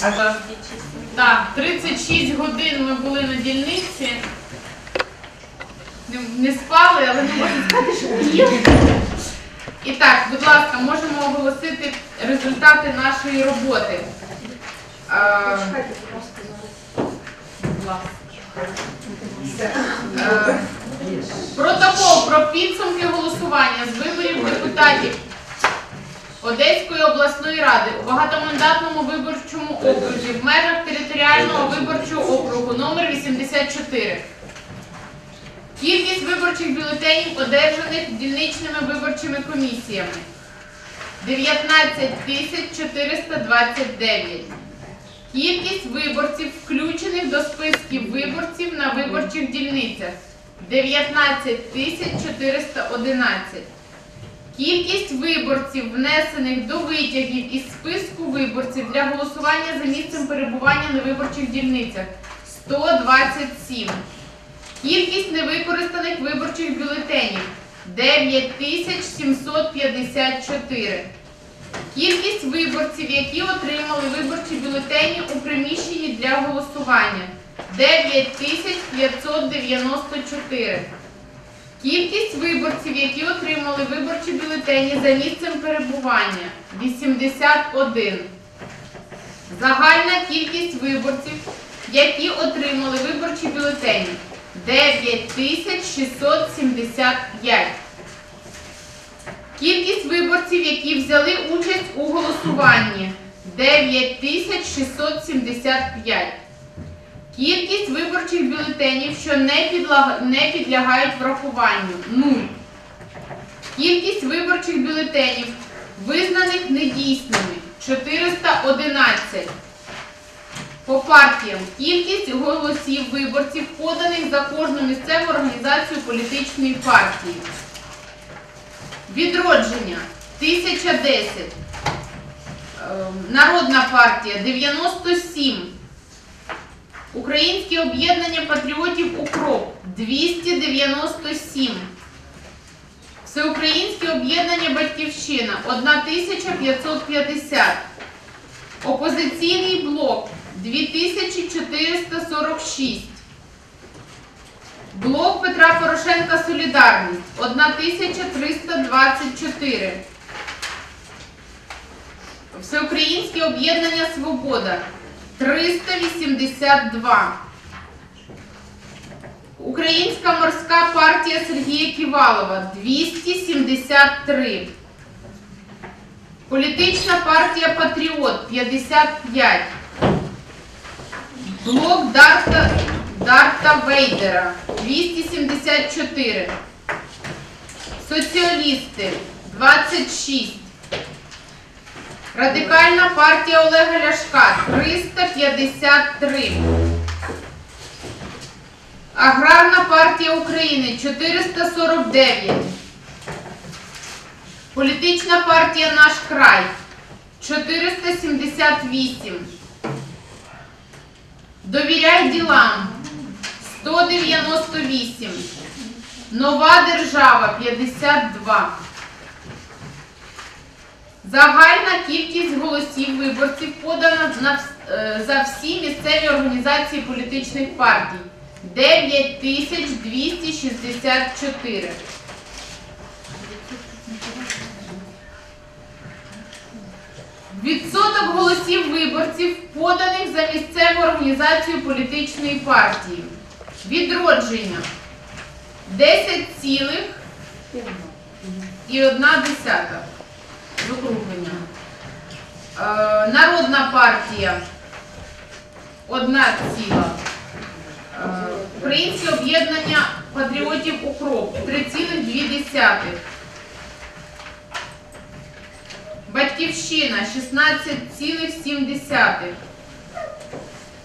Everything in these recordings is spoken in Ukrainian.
Так, е, так, 36 годин ми були на дільниці. Не, не спали, але не можна сказати, що поїли. І так, будь ласка, можемо оголосити результати нашої роботи. Будь ласка. Е, Протокол про підсумки голосування з виборів депутатів Одеської обласної ради у багатомандатному виборчому окрузі в межах територіального виборчого округу номер 84. Кількість виборчих бюлетенів одержаних дільничними виборчими комісіями 19 429. Кількість виборців, включених до списків виборців на виборчих дільницях 19 411. Кількість виборців, внесених до витягів із списку виборців для голосування за місцем перебування на виборчих дільницях 127. Кількість невикористаних виборчих бюлетенів 9754. Кількість виборців, які отримали виборчі бюлетені у приміщенні для голосування 9594. Кількість виборців, які отримали виборчі бюлетені за місцем перебування 81. Загальна кількість виборців, які отримали виборчі бюлетені 9675. Кількість виборців, які взяли участь у голосуванні 9675. Кількість виборчих бюлетенів, що не, підлягають врахуванню 0. Кількість виборчих бюлетенів, визнаних недійсними 411. По партіям кількість голосів виборців, поданих за кожну місцеву організацію політичної партії. Відродження 1010. Ем, Народна партія 97. Українське об'єднання патріотів Укроп 297. Всеукраїнське об'єднання Батьківщина 1550. Опозиційний блок 2446. Блок Петра Порошенка Солідарність 1324. Всеукраїнське об'єднання Свобода 382. Українська морська партія Сергія Ківалова 273. Політична партія Патріот 55. Блок Дарта, Дарта Вейдера 274. Соціалісти 26. Радикальна партія Олега Ляшка 353. Аграрна партія України 449. Політична партія Наш край 478. Довіряй ділам 198. Нова держава 52. Загальна кількість голосів виборців подана на е, за всі місцеві організації політичних партій 9264. Відсоток голосів виборців, поданих за місцеву організацію політичної партії. Відродження 10 Закруглення. Е, Народна партія одна ціла. Е, Українське об'єднання патріотів Укроп 3,2. Батьківщина 16,7.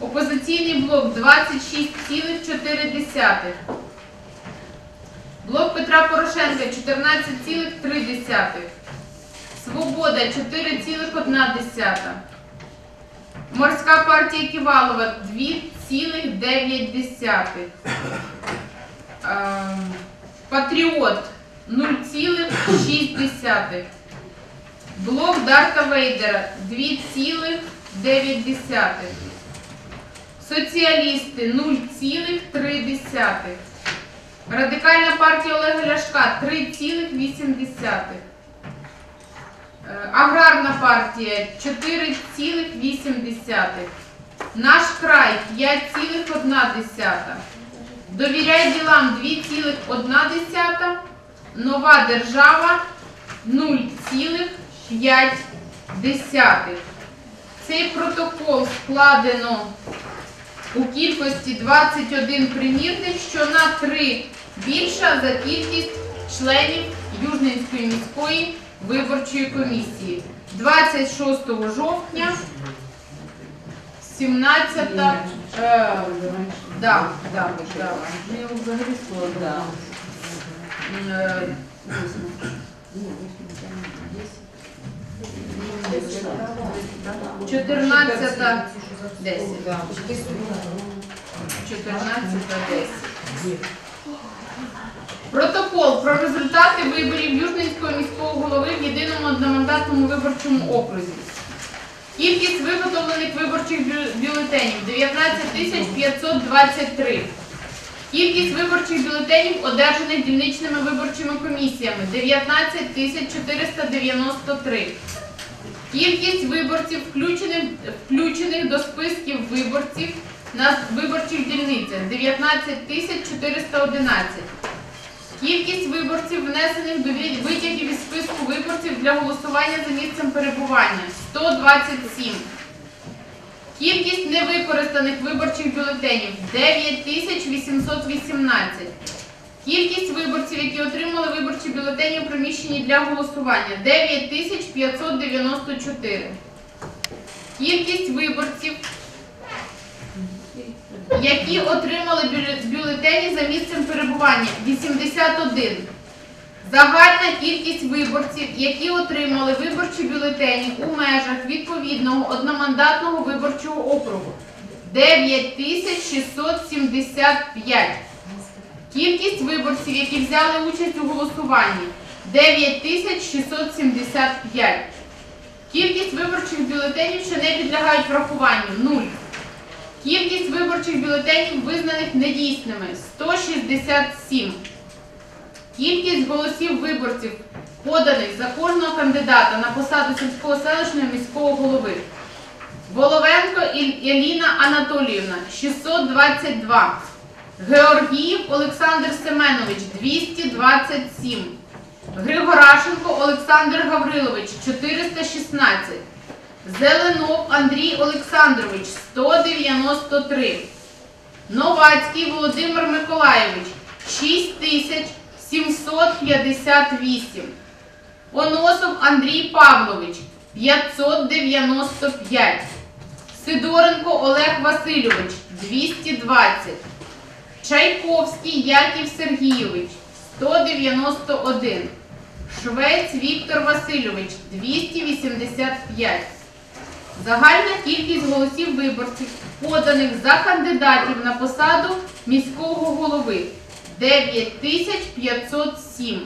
Опозиційний блок 26,4. Блок Петра Порошенка 14,3. Свобода 4,1. Морська партія Ківалова 2,9. Ем, Патріот 0,6. Блок Дарта Вейдера 2,9. Соціалісти 0,3. Радикальна партія Олега Ляшка 3,8. Е, Аграрна партія 4,8. Наш край 5,1. Довіряй ділам 2,1. Нова держава 0,5. Цей протокол складено у кількості 21 примірник, що на 3 більша за кількість членів Южненської міської виборчої комісії. 26 жовтня, 17 е, да, да, да. Ми взагалі складемо. Е, 14 10. 14.10. Протокол про результати виборів Южненського міського одномандатному виборчому окрузі. Кількість виготовлених виборчих бюлетенів 19 523. Кількість виборчих бюлетенів, одержаних дільничними виборчими комісіями 19 493. Кількість виборців, включених, включених до списків виборців на виборчих дільницях 19 411. Кількість виборців, внесених до витягів із списку виборців для голосування за місцем перебування 127. Кількість невикористаних виборчих бюлетенів 9818. Кількість виборців, які отримали виборчі бюлетені у приміщенні для голосування 9594. Кількість виборців, які отримали бюлетені за місцем перебування 81. Загальна кількість виборців, які отримали виборчі бюлетені у межах відповідного одномандатного виборчого округу 9675. Кількість виборців, які взяли участь у голосуванні 9675. Кількість виборчих бюлетенів, що не підлягають врахуванню 0. Кількість виборчих бюлетенів, визнаних недійсними 167. Кількість голосів виборців, поданих за кожного кандидата на посаду сільського селищного міського голови. Воловенко Еліна Анатоліївна 622. Георгіїв Олександр Семенович 227. Григорашенко Олександр Гаврилович 416. Зеленов Андрій Олександрович 193. Новацький Володимир Миколайович 6758. Оносов Андрій Павлович 595. Сидоренко Олег Васильович 220. Чайковський Яків Сергійович 191. Швець Віктор Васильович 285. Загальна кількість голосів виборців, поданих за кандидатів на посаду міського голови 9507.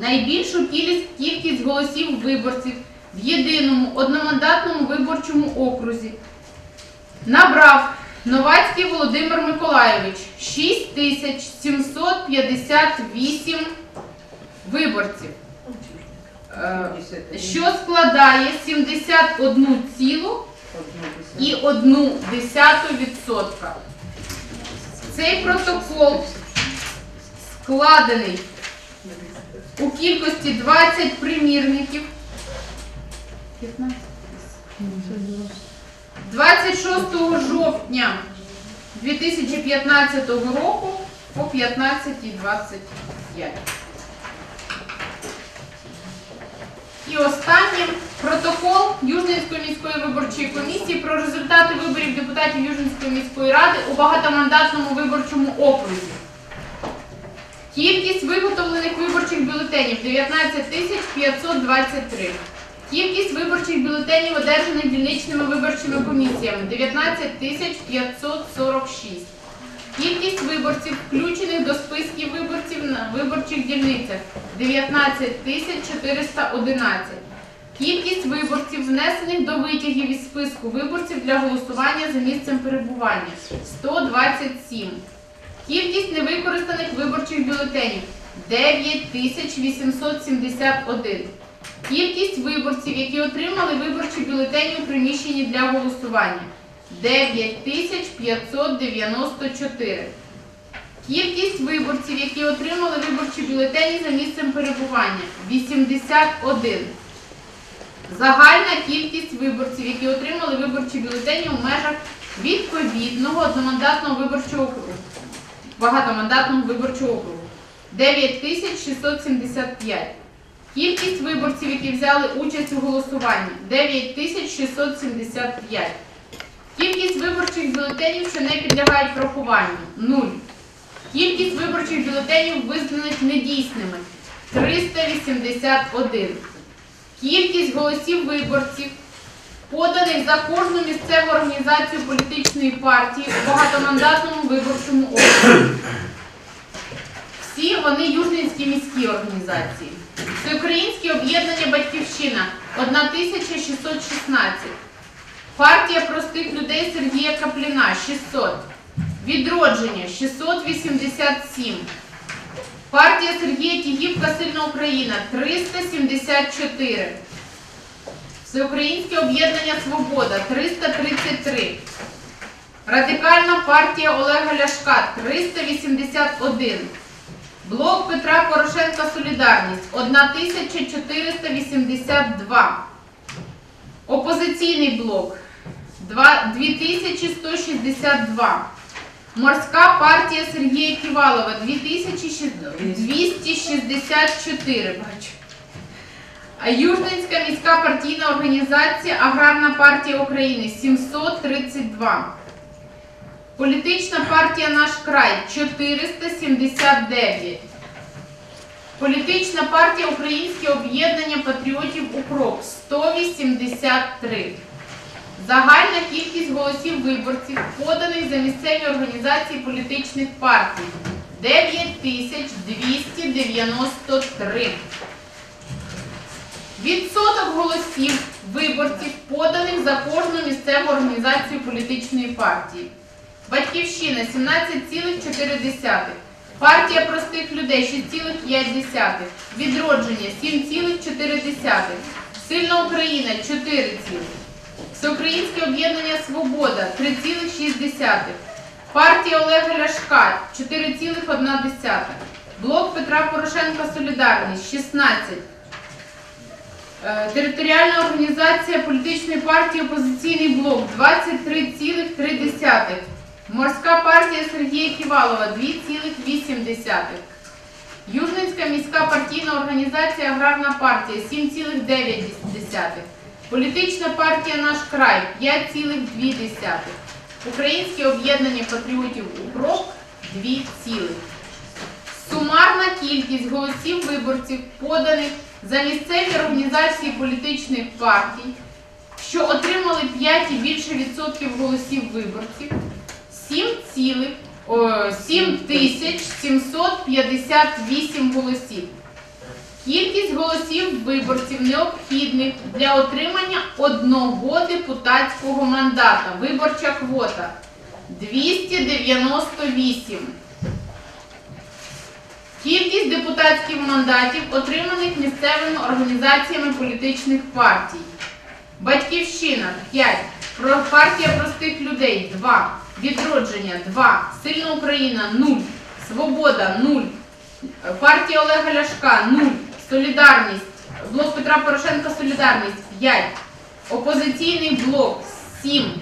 Найбільшу кількість, голосів виборців в єдиному одномандатному виборчому окрузі набрав Новацький Володимир Миколайович 6758 виборців, що складає 71,1%. Цей протокол складений у кількості 20 примірників. 26 жовтня 2015 року по 15.25. І останнє протокол Южненської міської виборчої комісії про результати виборів депутатів Южненської міської ради у багатомандатному виборчому окрузі. Кількість виготовлених виборчих бюлетенів 19 523. Кількість виборчих бюлетенів, одержаних дільничними виборчими комісіями 19 546. Кількість виборців, включених до списків виборців на виборчих дільницях 19 411. Кількість виборців, внесених до витягів із списку виборців для голосування за місцем перебування 127. Кількість невикористаних виборчих бюлетенів 9871. Кількість виборців, які отримали виборчі бюлетені у приміщенні для голосування 9594. Кількість виборців, які отримали виборчі бюлетені за місцем перебування 81. Загальна кількість виборців, які отримали виборчі бюлетені у межах відповідного одномандатного виборчого округу, багатомандатного виборчого округу 9675. Кількість виборців, які взяли участь у голосуванні 9675. Кількість виборчих бюлетенів, що не підлягають врахуванню 0. Кількість виборчих бюлетенів, визнаних недійсними 381. Кількість голосів виборців, поданих за кожну місцеву організацію політичної партії у багатомандатному виборчому окрузі. Всі вони южненські міські організації. Всеукраїнське об'єднання Батьківщина 1616. Партія простих людей Сергія Капліна 600. Відродження 687. Партія Сергія Тігівка Сильна Україна 374. Всеукраїнське об'єднання Свобода 333. Радикальна партія Олега Ляшка 381. Блок Петра Порошенка Солідарність 1482. Опозиційний блок 2162. Морська партія Сергія Ківалова 2264. Бачу. Южненська міська партійна організація Аграрна партія України 732. Політична партія Наш край 479. Політична партія Українське об'єднання патріотів Укроп 183. Загальна кількість голосів виборців, поданих за місцеві організації політичних партій 9293. Відсоток голосів виборців, поданих за кожну місцеву організацію політичної партії. Батьківщина 17,4. Партія простих людей 6,5. Відродження 7,4. Сильна Україна 4, Всеукраїнське об'єднання Свобода 3,6. Партія Олега Ляшка 4,1. Блок Петра Порошенка Солідарність 16. Е, Територіальна організація політичної партії Опозиційний блок 23,3. Морська партія Сергія Ківалова 2,8. Южненська міська партійна організація Аграрна партія 7,9. Політична партія Наш край 5,2. Українське об'єднання патріотів УКРОП 2 цілих. Сумарна кількість голосів виборців, поданих за місцеві організації політичних партій, що отримали 5 і більше відсотків голосів виборців, 7 цілих, о, 7 тисяч 758 голосів. Кількість голосів виборців необхідних для отримання одного депутатського мандата. Виборча квота 298. Кількість депутатських мандатів, отриманих місцевими організаціями політичних партій. Батьківщина 5. Партія простих людей 2. Відродження 2. Сильна Україна 0. Свобода 0. Партія Олега Ляшка 0. Солідарність. Блок Петра Порошенка Солідарність 5. Опозиційний блок 7.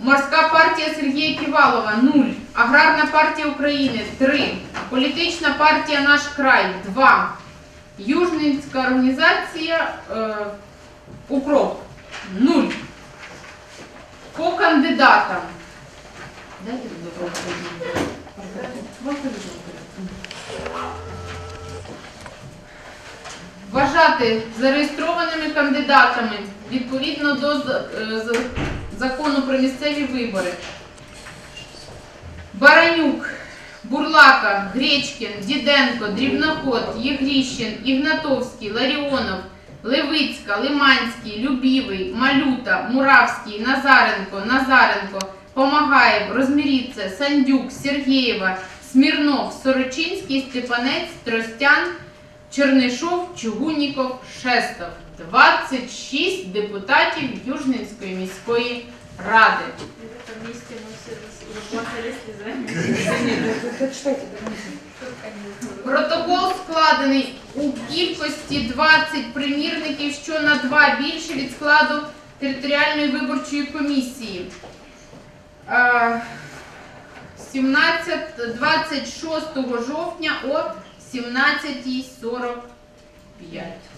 Морська партія Сергія Ківалова 0. Аграрна партія України 3. Політична партія Наш край 2. Южненська організація е, Укроп 0. По кандидатам. Дайте до того. Вважати зареєстрованими кандидатами відповідно до е, закону про місцеві вибори. Баранюк, Бурлака, Гречкін, Діденко, Дрібноход, Єгріщин, Ігнатовський, Ларіонов, Левицька, Лиманський, Любівий, Малюта, Муравський, Назаренко, Назаренко, Помагаєв, Розміріце, Сандюк, Сергєєва, Смірнов, Сорочинський, Степанець, Тростян, Чернишов, Чугунніков, Шестов. 26 депутатів Южненської міської ради. Протокол складений у кількості 20 примірників, що на 2 більше від складу територіальної виборчої комісії. Е, 17, 26 жовтня о 17.45.